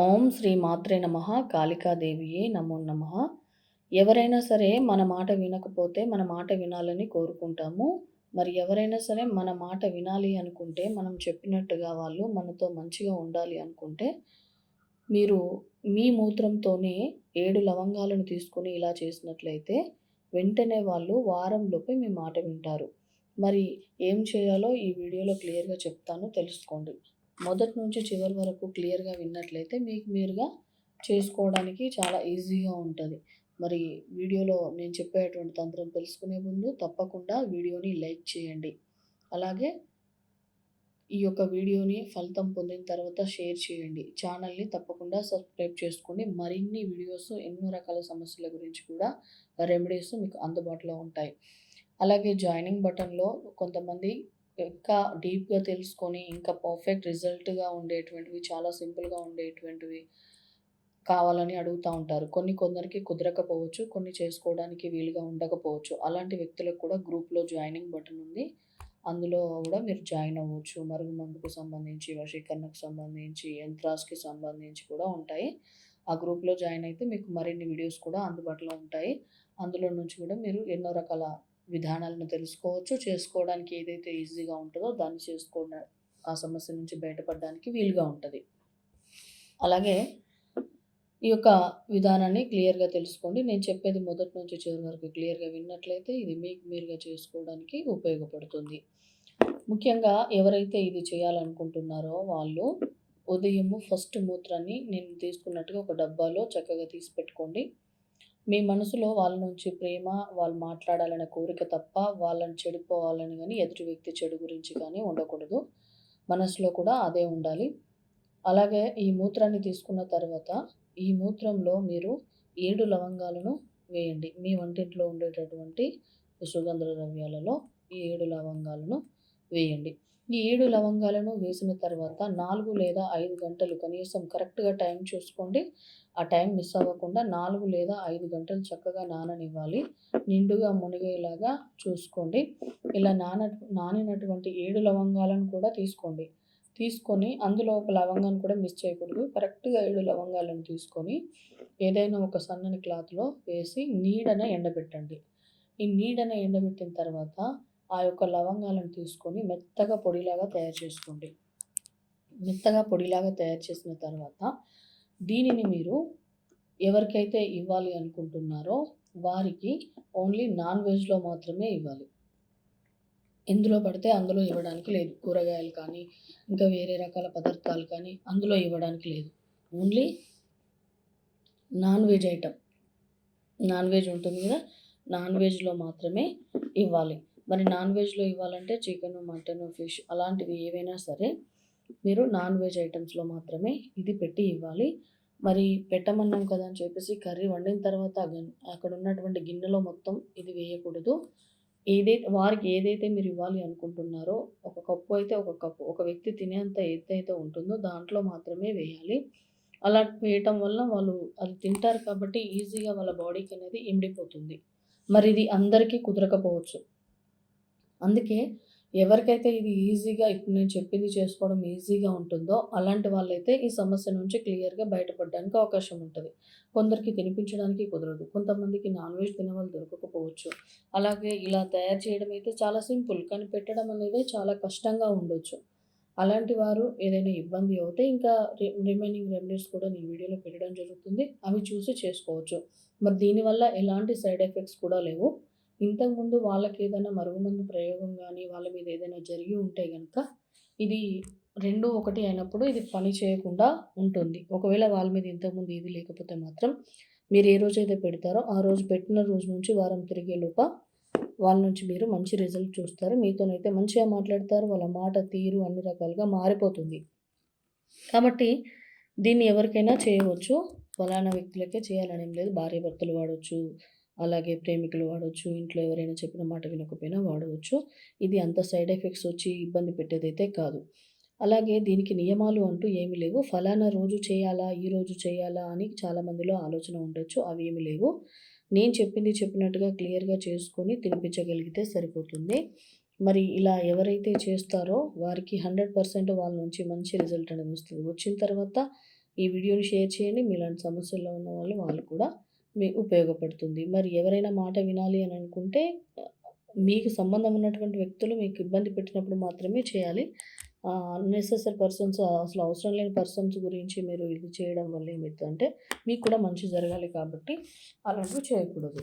ఓం శ్రీ మాత్రే నమ కాళికాదేవియే నమో నమ. ఎవరైనా సరే మన మాట వినకపోతే మన మాట వినాలని కోరుకుంటాము. మరి ఎవరైనా సరే మన మాట వినాలి అనుకుంటే మనం చెప్పినట్టుగా వాళ్ళు మనతో మంచిగా ఉండాలి అనుకుంటే మీరు మీ మూత్రంతోనే ఏడు లవంగాలను తీసుకొని ఇలా చేసినట్లయితే వెంటనే వాళ్ళు వారంలోపే మీ మాట వింటారు. మరి ఏం చేయాలో ఈ వీడియోలో క్లియర్గా చెప్తాను తెలుసుకోండి. మొదటి నుంచి చివరి వరకు క్లియర్గా విన్నట్లయితే మీకు మీరుగా చేసుకోవడానికి చాలా ఈజీగా ఉంటుంది. మరి వీడియోలో నేను చెప్పేటువంటి తంత్రం తెలుసుకునే ముందు తప్పకుండా వీడియోని లైక్ చేయండి. అలాగే ఈ యొక్క వీడియోని ఫలితం పొందిన తర్వాత షేర్ చేయండి. ఛానల్ని తప్పకుండా సబ్స్క్రైబ్ చేసుకోండి మరిన్ని వీడియోస్ ఎన్నో రకాల సమస్యల గురించి కూడా రెమెడీస్ మీకు అందుబాటులో ఉంటాయి. అలాగే జాయినింగ్ బటన్లో కొంతమంది ఇంకా డీప్గా తెలుసుకొని ఇంకా పర్ఫెక్ట్ రిజల్ట్గా ఉండేటువంటివి చాలా సింపుల్గా ఉండేటువంటివి కావాలని అడుగుతూ ఉంటారు. కొన్ని కొందరికి కుదరకపోవచ్చు కొన్ని చేసుకోవడానికి వీలుగా ఉండకపోవచ్చు. అలాంటి వ్యక్తులకు కూడా గ్రూప్లో జాయినింగ్ బటన్ ఉంది. అందులో కూడా మీరు జాయిన్ అవ్వచ్చు. మరుగు మందుకు సంబంధించి వశీకరణకు సంబంధించి యంత్రాస్కి సంబంధించి కూడా ఉంటాయి. ఆ గ్రూప్లో జాయిన్ అయితే మీకు మరిన్ని వీడియోస్ కూడా అందుబాటులో ఉంటాయి. అందులో నుంచి కూడా మీరు ఎన్నో రకాల విధానాలను తెలుసుకోవచ్చు. చేసుకోవడానికి ఏదైతే ఈజీగా ఉంటుందో దాన్ని చేసుకోవడం ఆ సమస్య నుంచి బయటపడడానికి వీలుగా ఉంటుంది. అలాగే ఈ యొక్క విధానాన్ని క్లియర్గా తెలుసుకోండి. నేను చెప్పేది మొదటి నుంచి చివరి వరకు క్లియర్గా విన్నట్లయితే ఇది మీకు మీరుగా చేసుకోవడానికి ఉపయోగపడుతుంది. ముఖ్యంగా ఎవరైతే ఇది చేయాలనుకుంటున్నారో వాళ్ళు ఉదయము ఫస్ట్ మూత్రాన్ని నేను తీసుకున్నట్టుగా ఒక డబ్బాలో చక్కగా తీసి పెట్టుకోండి. మీ మనసులో వాళ్ళ నుంచి ప్రేమ వాళ్ళు మాట్లాడాలనే కోరిక తప్ప వాళ్ళని చెడిపోవాలని కానీ ఎదుటి వ్యక్తి చెడు గురించి కానీ ఉండకూడదు. మనసులో కూడా అదే ఉండాలి. అలాగే ఈ మూత్రాన్ని తీసుకున్న తర్వాత ఈ మూత్రంలో మీరు ఏడు లవంగాలను వేయండి. మీ వంటింట్లో ఉండేటటువంటి సుగంధ ద్రవ్యాలలో ఈ ఏడు లవంగాలను వేయండి. ఈ ఏడు లవంగాలను వేసిన తర్వాత నాలుగు లేదా ఐదు గంటలు కనీసం కరెక్ట్గా టైం చూసుకోండి. ఆ టైం మిస్ అవ్వకుండా నాలుగు లేదా ఐదు గంటలు చక్కగా నాననివ్వాలి. నిండుగా మునిగేలాగా చూసుకోండి. ఇలా నాన నానినటువంటి ఏడు లవంగాలను కూడా తీసుకోండి. తీసుకొని అందులో ఒక లవంగాన్ని కూడా మిస్ చేయకూడదు. కరెక్ట్గా ఏడు లవంగాలను తీసుకొని ఏదైనా ఒక సన్నని క్లాత్లో వేసి నీడన ఎండబెట్టండి. ఈ నీడన ఎండబెట్టిన తర్వాత ఆ యొక్క లవంగాలను తీసుకొని మెత్తగా పొడిలాగా తయారు చేసుకోండి. మెత్తగా పొడిలాగా తయారు చేసిన తర్వాత దీనిని మీరు ఎవరికైతే ఇవ్వాలి అనుకుంటున్నారో వారికి ఓన్లీ నాన్ వెజ్లో మాత్రమే ఇవ్వాలి. ఎందులో పడితే అందులో ఇవ్వడానికి లేదు. కూరగాయలు కానీ ఇంకా వేరే రకాల పదార్థాలు కానీ అందులో ఇవ్వడానికి లేదు. Only non veg item. Non veg ఉంటుంది కదా నాన్ వెజ్లో మాత్రమే ఇవ్వాలి. మరి నాన్ వెజ్లో ఇవ్వాలంటే చికెన్ మటన్ ఫిష్ అలాంటివి ఏవైనా సరే మీరు నాన్ వెజ్ ఐటమ్స్లో మాత్రమే ఇది పెట్టి ఇవ్వాలి. మరి పెట్టమన్నాం కదా అని చెప్పేసి కర్రీ వండిన తర్వాత అక్కడ ఉన్నటువంటి గిన్నెలో మొత్తం ఇది వేయకూడదు. ఏదైతే వారికి ఏదైతే మీరు ఇవ్వాలి అనుకుంటున్నారో ఒక కప్పు అయితే ఒక కప్పు ఒక వ్యక్తి తినేంత ఏదైతే ఉంటుందో దాంట్లో మాత్రమే వేయాలి. అలా వేయటం వల్ల వాళ్ళు అది తింటారు కాబట్టి ఈజీగా వాళ్ళ బాడీకి అనేది ఇమిడిపోతుంది మరి ఇది అందరికీ కుదరకపోవచ్చు. అందుకే ఎవరికైతే ఇది ఈజీగా ఇప్పుడు నేను చెప్పింది చేసుకోవడం ఈజీగా ఉంటుందో అలాంటి వాళ్ళైతే ఈ సమస్య నుంచి క్లియర్గా బయటపడడానికి అవకాశం ఉంటుంది. కొందరికి తినిపించడానికి కుదరదు. కొంతమందికి నాన్ వెజ్ తినవాళ్ళు దొరకకపోవచ్చు. అలాగే ఇలా తయారు చేయడం అయితే చాలా సింపుల్ కానీ పెట్టడం అనేది చాలా కష్టంగా ఉండొచ్చు. అలాంటి వారు ఏదైనా ఇబ్బంది అవుతే ఇంకా రిమైనింగ్ రెమెడీస్ కూడా నేను వీడియోలో పెట్టడం జరుగుతుంది. అవి చూసి చేసుకోవచ్చు. మరి దీనివల్ల ఎలాంటి సైడ్ ఎఫెక్ట్స్ కూడా లేవు. ఇంతకుముందు వాళ్ళకి ఏదైనా మరుగుమందు ప్రయోగం కానీ వాళ్ళ మీద ఏదైనా జరిగి ఉంటే కనుక ఇది రెండు ఒకటి అయినప్పుడు ఇది పని చేయకుండా ఉంటుంది. ఒకవేళ వాళ్ళ మీద ఇంతకుముందు ఇది లేకపోతే మాత్రం మీరు ఏ రోజైతే పెడతారో ఆ రోజు పెట్టిన రోజు నుంచి వారం తిరిగే లోప వాళ్ళ నుంచి మీరు మంచి రిజల్ట్ చూస్తారు. మీతోనైతే మంచిగా మాట్లాడతారు. వాళ్ళ మాట తీరు అన్ని రకాలుగా మారిపోతుంది. కాబట్టి దీన్ని ఎవరికైనా చేయవచ్చు. ఫలానా వ్యక్తులకే చేయాలనేం లేదు. భార్య భర్తలు వాడవచ్చు అలాగే ప్రేమికులు వాడవచ్చు ఇంట్లో ఎవరైనా చెప్పిన మాట వినకపోయినా వాడవచ్చు ఇది అంత సైడ్ ఎఫెక్ట్స్ వచ్చి ఇబ్బంది పెట్టేదైతే కాదు. అలాగే దీనికి నియమాలు అంటూ ఏమి లేవు. ఫలానా రోజు చేయాలా ఈ రోజు చేయాలా అని చాలామందిలో ఆలోచన ఉండొచ్చు. అవి ఏమి లేవు. నేను చెప్పింది చెప్పినట్టుగా క్లియర్గా చేసుకొని తినిపించగలిగితే సరిపోతుంది. మరి ఇలా ఎవరైతే చేస్తారో వారికి హండ్రెడ్ పర్సెంట్ వాళ్ళ నుంచి మంచి రిజల్ట్ అనేది వస్తుంది. వచ్చిన తర్వాత ఈ వీడియోని షేర్ చేయండి. మీలాంటి సమస్యల్లో ఉన్న వాళ్ళు వాళ్ళు కూడా ఉపయోగపడుతుంది. మరి ఎవరైనా మాట వినాలి అని అనుకుంటే మీకు సంబంధం ఉన్నటువంటి వ్యక్తులు మీకు ఇబ్బంది పెట్టినప్పుడు మాత్రమే చేయాలి. అన్నెసెసరీ పర్సన్స్ అసలు అవసరం లేని పర్సన్స్ గురించి మీరు ఇది చేయడం వల్ల ఏమైద్దంటే మీకు కూడా మంచి జరగాలి కాబట్టి అలాంటివి చేయకూడదు.